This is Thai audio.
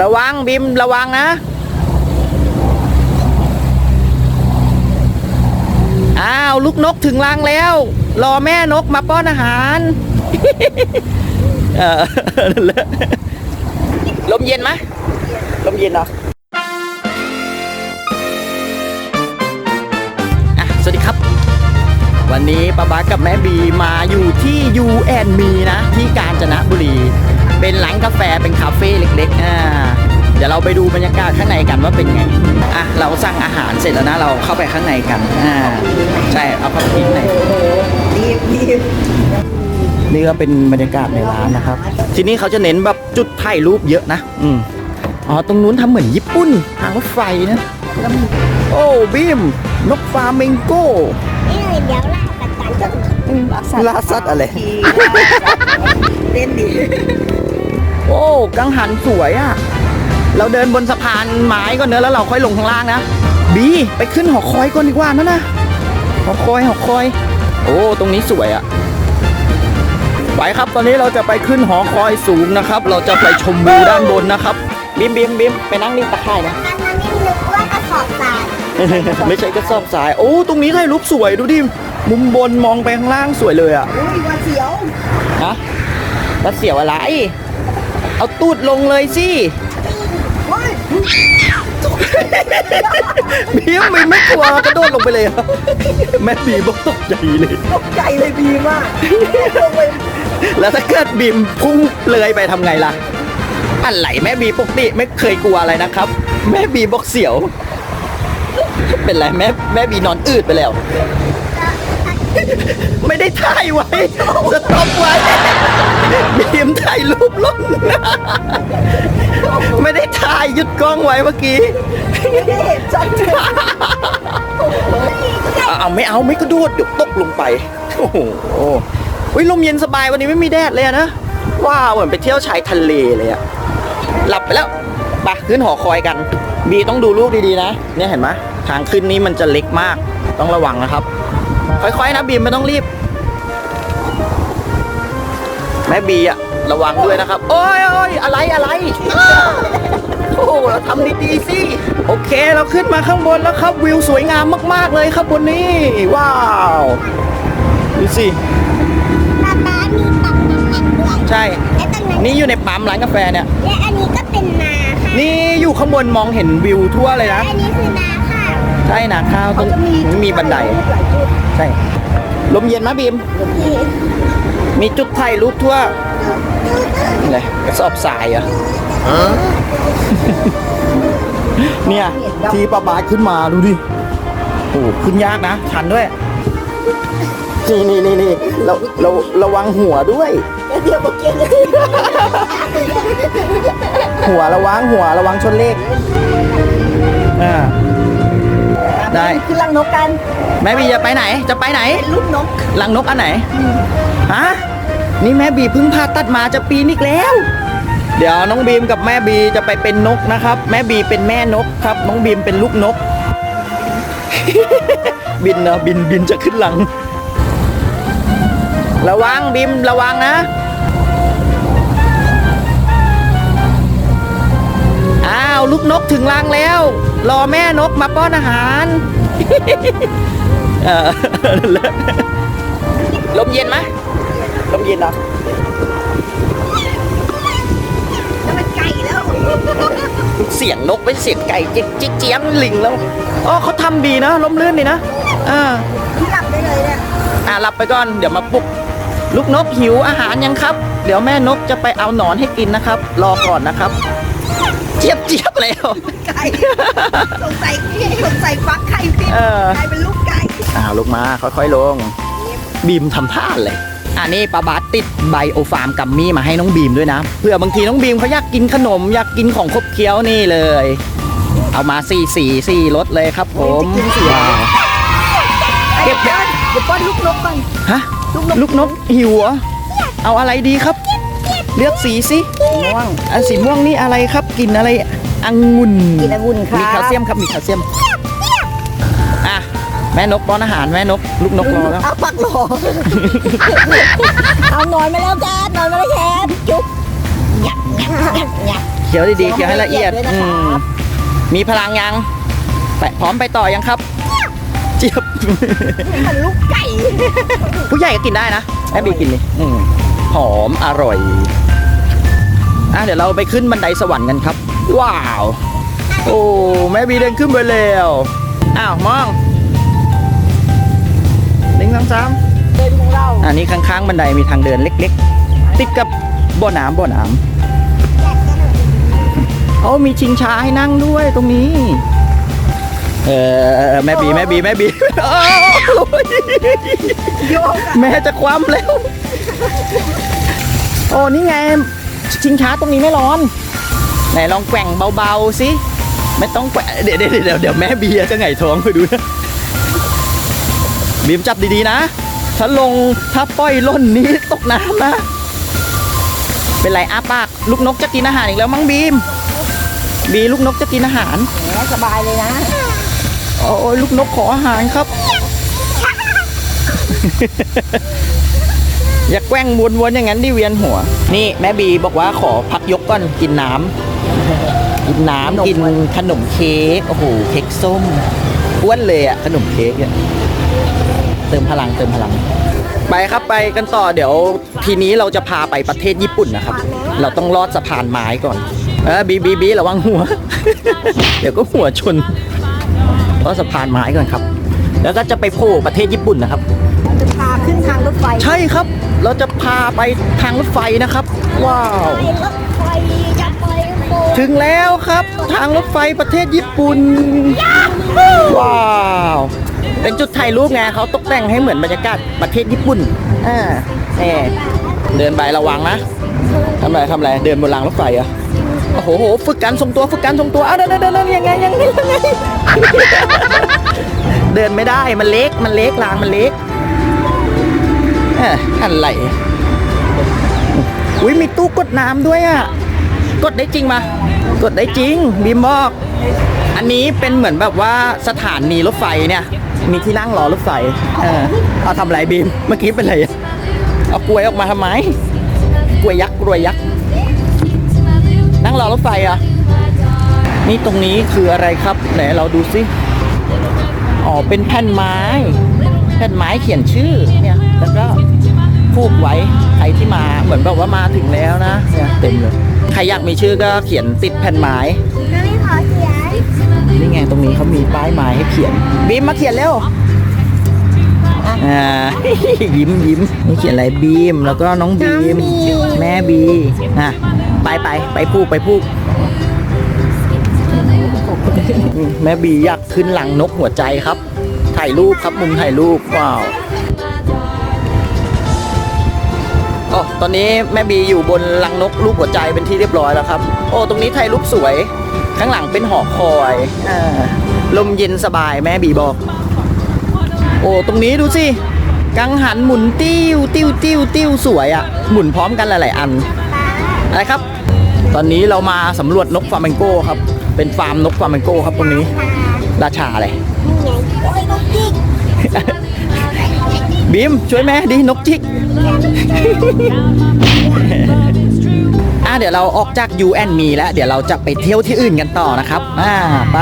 ระวังบิมระวังนะ อ้าว ลูกนกถึงรังแล้ว รอแม่นกมาป้อนอาหารเออนั่นแหละลมเย็นไหมลมเย็นเหรอะสวัสดีครับ วันนี้ป้าบากับแม่บีมาอยู่ที่ยูแอนมีนะ ที่กาญจนบุรี เป็นร้านกาแฟเป็นคาเฟ่เล็กๆอ่าเดี๋ยวเราไปดูบรรยากาศข้างในกันว่าเป็นไงอะเราสั่งอาหารเสร็จแล้วนะเราเข้าไปข้างในกันอ่าใช่เอาเข้าไปข้างในรีบรีบนี่ก็เป็นบรรยากาศในร้านนะครับ ทีนี้เขาจะเน้นแบบจุดถ่ายรูปเยอะนะ อืมอ๋อ ตรงนู้นทำเหมือนญี่ปุ่น ทางรถไฟนะ โอ้บีม นกฟลามิงโก้นี่เลยเดี๋ยวล่ากัดกันจนลาซัดอะไรทีเต้นดี โอ้กังหันสวยอะ่ะ เราเดินบนสะพานไม้ก่อนเนอะแล้วเราค่อยลงข้างล่างนะบีไปขึ้นหอคอยก่อนดีกว่านะนะหอคอยหอคอย โอ้ตรงนี้สวยอะ่ะไปครับตอนนี้เราจะไปขึ้นหอคอยสูงนะครับ เราจะไปชมวิวด้านบนนะครับบิมบิมบิมไปนั่งนี่ตะไคร่นะมันมันไม่นึกว่ากระสอบทรายไม่ใช่กระสอบทราย โอ้ตรงนี้ถ่ายรูปสวยดูดิมุมบนมองไปข้างล่างสวยเลยอะอุ้ยว่าเสียวฮะรัดเสียวอะไร เอาตูดลงเลยสิเฮ้ยบีมไม่ไม่กลัวกระโดดลงไปเลยเหรอแม่บีบอกตกใจเลย ตกใจเลยบีมากลงไปแล้วถ้าเกิดบีมพุ่งเลยไปทำไงล่ะอะไรแม่บีปกติไม่เคยกลัวอะไรนะครับ แม่บีบอกเสียว เป็นไรแม่แม่บีนอนอืดไปแล้ว ไม่ได้ถ่ายไว้ สต็อปไว้บีมถ่ายรูปล่นไม่ได้ถ่ายหยุดกล้องไว้เมื่อกี้ไม่ได้เห็นชัดเจนเอาเอาไม่เอาไม่กระโดดเดี๋ยวตกลงไป โอ้โหอุ้ยลมเย็นสบายวันนี้ไม่มีแดดเลยอะนะว้าวเหมือนไปเที่ยวชายทะเลเลยอะหลับไปแล้วไปขึ้นหอคอยกัน บีต้องดูลูกดีๆนะ เนี่ยเห็นไหมทางขึ้นนี้มันจะเล็กมากต้องระวังนะครับ ค่อยๆนะบีมไม่ต้องรีบ แม่บีอะระวังด้วยนะครับ โอ้ยโอ้ยอะไรอะไรโอ้โหเราทำดีๆสิโอเคเราขึ้นมาข้างบนแล้วครับวิวสวยงามมาก ๆ เลยครับบนนี้ว้าวดูสิป้าป้ามีตับน้ำมันด้วยใช่และตรงนั้นนี่อยู่ในปั๊มร้านกาแฟเนี่ยและอันนี้ก็เป็นนาค่ะนี่อยู่ข้างบนมองเห็นวิวทั่วเลยและนะอันนี้คือนาค่ะ ใช่นะข้าวตรงไม่มีบันได หลายจุดใช่ ลมเย็นไหมบีมนี่มีจุดถ่ายรูปทั่วอะไรกระสอบทรายเหรอะเนี่ย ที่ปลาบาสขึ้นมาดูดิ โอ้โหขึ้นยากนะ ชันด้วย นี่นี่นี่นี่เราเราระวังหัวด้วย เดี๋ยวบอกเกียร์เลยหัวระวังหัวระวังชนเลขอ่า ได้ขึ้นลังนกกันแม่บีจะไปไหน จะไปไหนเป็นลูกนกลังนกอันไหนฮะนี่แม่บีเพิ่งพาตัดมาจะปีนอีกแล้ว เดี๋ยวน้องบีมกับแม่บีจะไปเป็นนกนะครับ แม่บีเป็นแม่นกครับ น้องบีมเป็นลูกนก บินนะบินบินจะขึ้นหลัง ระวังบีมระวังนะอ้าวลูกนกถึงรังแล้ว รอแม่นกมาป้อนอาหารเออนั่นแหละลมเย็นไหมลมเย็นเหรอแล้วมันไก่แล้วเสียงนกเป็นเสียงไก่เจ๊กเจ๊กเจี๊ยงลิงแล้วอ๋อเขาทำดีนะล้มลื่นดีนะอ่าที่หลับได้เลยเนี่ยอ่าหลับไปก่อนเดี๋ยวมาปลุกลูกนกหิวอาหารยังครับ เดี๋ยวแม่นกจะไปเอาหนอนให้กินนะครับ รอก่อนนะครับเจี๊ยบเจี๊ยบแล้วไก่สงสัยสงสัยฟักไข่ผิดเออกลายเป็นลูกไก่อ่าลงมาค่อยๆลง บีมทำท่าเลยอันนี้ปาบาสติดไบโอฟาร์มกัมมี่มาให้น้องบีมด้วยนะเพื่อบางทีน้องบีมเขาอยากกินขนม อยากกินของครบเคี้ยวนี่เลย เอามาสี่สี่สี่รสเลยครับผมว้าวเก็บเดี๋ยวเดี๋ยวป้อนลูกนกก่อน ฮะลูกนก ลูกนกหิวเหรอเอาอะไรดีครับ เลือกสีสิ ม่วงอันสีม่วงนี่อะไรครับกินอะไรองุ่นกินองุ่นครับมีแคลเซียมครับมีแคลเซียมอะแม่นกป้อนอาหารแม่นกลูกนกรอแล้วเอาปักหลอเอานอนมาแล้วจ้านอนมาแล้วแคทจุ๊บหยับหยับหยับหยับคี้ยวดีๆเคี้ยวให้ละเอียดเคี้ยวให้ละเอียดด้วยอืนะครับมมีพลังยังไปพร้อมไปต่อยังครับ เจี๊ยบเหมันลูกไก่ ผู้ใหญ่ก็กินได้นะแม่บีกินนี่อืมหอมอร่อย อะเดี๋ยวเราไปขึ้นบันไดสวรรค์กันครับ ว้าว โอ้แม่บีเดินขึ้นไปแล้วอ้าวมองหนึ่งสองสามเดินของเราอันนี้ข้างๆบันไดมีทางเดินเล็กๆ ติดกับบ่อน้ำบ่อน้ำเขามีชิงช้าให้นั่งด้วยตรงนี้ เออแม่บีแม่บีแม่บีโอ้ยโยกอะแม่จะคว่ำแล้ว โอ้นี่ไง ชิงช้าตรงนี้ไม่ร้อน ไหนลองแกว่งเบาๆสิไม่ต้องแกว่งเดี๋ยวเดี๋ยวเดี๋ยวเดี๋ยวแม่เบียร์จะไงท้องไปดูนะบีมจับดีๆนะ ถ้าลงถ้าปล่อยล่นนี้ตกน้ำนะ เป็นไรอ้าปาก ลูกนกจะกินอาหารอีกแล้วมั้งบีม บีลูกนกจะกินอาหารแหมสบายเลยนะ โอ้ยลูกนกขออาหารครับ อย่าแกล้งวนๆอย่างนั้นดิเวียนหัว นี่แม่บีบอกว่าขอพักยกก่อนกินน้ำกินน้ำกินขนมเค้กโอ้โหเค้กส้มอ้วนเลยอะขนมเค้กเนี่ยเติมพลังเติมพลัง ไปครับไปกันต่อเดี๋ยวทีนี้เราจะพาไปประเทศญี่ปุ่นนะครับ เราต้องลอดสะพานไม้ก่อนเออบีบีบีระวังหัว เดี๋ยวก็หัวชนลอดสะพานไม้ก่อนครับ แล้วก็จะไปโผล่ประเทศญี่ปุ่นนะครับจะพาขึ้นทางรถไฟ ใช่ครับ เราจะพาไปทางรถไฟนะครับ ว้าวไปรถไฟจะไปโบถึงแล้วครับ ทางรถไฟประเทศญี่ปุ่น ว้าว เป็นจุดถ่ายรูปไงเขาตกแต่งให้เหมือนบรรยากาศประเทศญี่ปุ่น อ่าแน่เดินไประวังนะทำอะไรทำอะไร เดินบนรางรถไฟเหรอะโอ้โหโห ฝึกการทรงตัว ฝึกการทรงตัวอ้าวเดินเดินเดินเดินยังไงยังไงยังไง เดินไม่ได้ มันเล็ก มันเล็กรางมันเล็กเอะไรอุ้ยมีตู้กดน้ำด้วยอะ กดได้จริงมากดได้จริงบีมบอก อันนี้เป็นเหมือนแบบว่าสถานีรถไฟเนี่ย มีที่นั่งรอรถไฟ เออเอาทำไรบีม เมื่อกี้เป็นอะไรเอากลวยออกมาทำไมกลวยยักษ์กลวยยักษ์นั่งรอรถไฟอะ นี่ตรงนี้คืออะไรครับไหนเราดูสิอ๋อเป็นแผ่นไม้ แผ่นไม้เขียนชื่อเนี่ยแล้วก็ ผูกไว้ ใครที่มาเหมือนแบบว่ามาถึงแล้วนะเนี่ยเต็มเลย ใครอยากมีชื่อก็เขียนติดแผ่นไม้แล้วไม่ขอเขียนนี่ไงตรงนี้เขามีป้ายไม้ให้เขียนบีมมาเขียนเร็วอ่ายิ้มยิ้มนี่เขียนอะไรบีมแล้วก็น้องบีม แม่บีอะไปไปไปพูกไปพูกแม่บีอยากขึ้นหลังนกหัวใจครับ ถ่ายรูปครับมุมถ่ายรูปว้าว ตอนนี้แม่บีอยู่บนลังนกรูปหัวใจเป็นที่เรียบร้อยแล้วครับ โอ้ตรงนี้ถ่ายรูปสวย ข้างหลังเป็นหอคอยอลมเย็นสบายแม่บีบอก โอ้ตรงนี้ดูสิกังหันหมุนติ้วติ้วติ้วติ้วสวยอะ่ะ หมุนพร้อมกันหลาย ๆ อันอะไรครับ ตอนนี้เรามาสำรวจนกฟลาเมงโก้ครับ เป็นฟาร์มนกฟลาเมงโก้ครับตรงนี้ ราชาอะไรนี่ไงโอ้ย บีมช่วยแม่ดินกจิก อะเดี๋ยวเราออกจาก U and Me แล้ว เดี๋ยวเราจะไปเที่ยวที่อื่นกันต่อนะครับ อ่าไป